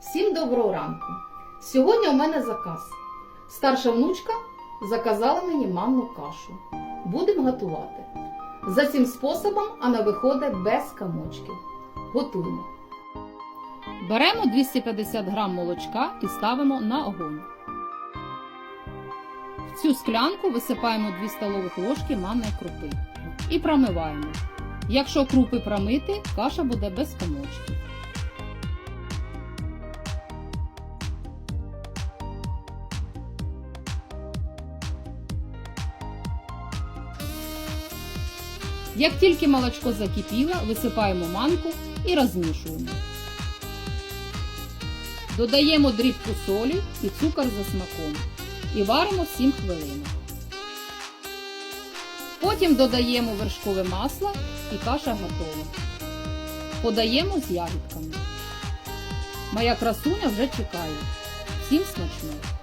Всім доброго ранку! Сьогодні у мене заказ. Старша внучка заказала мені манну кашу. Будемо готувати. За цим способом вона виходить без камочків. Готуємо. Беремо 250 г молочка і ставимо на огонь. В цю склянку висипаємо 2 столових ложки манної крупи і промиваємо. Якщо крупи промити, каша буде без комочків. Як тільки молочко закипіло, висипаємо манку і розмішуємо. Додаємо дрібку солі і цукор за смаком. І варимо 7 хвилин. Потім додаємо вершкове масло і каша готова. Подаємо з ягідками. Моя красуня вже чекає. Всім смачного!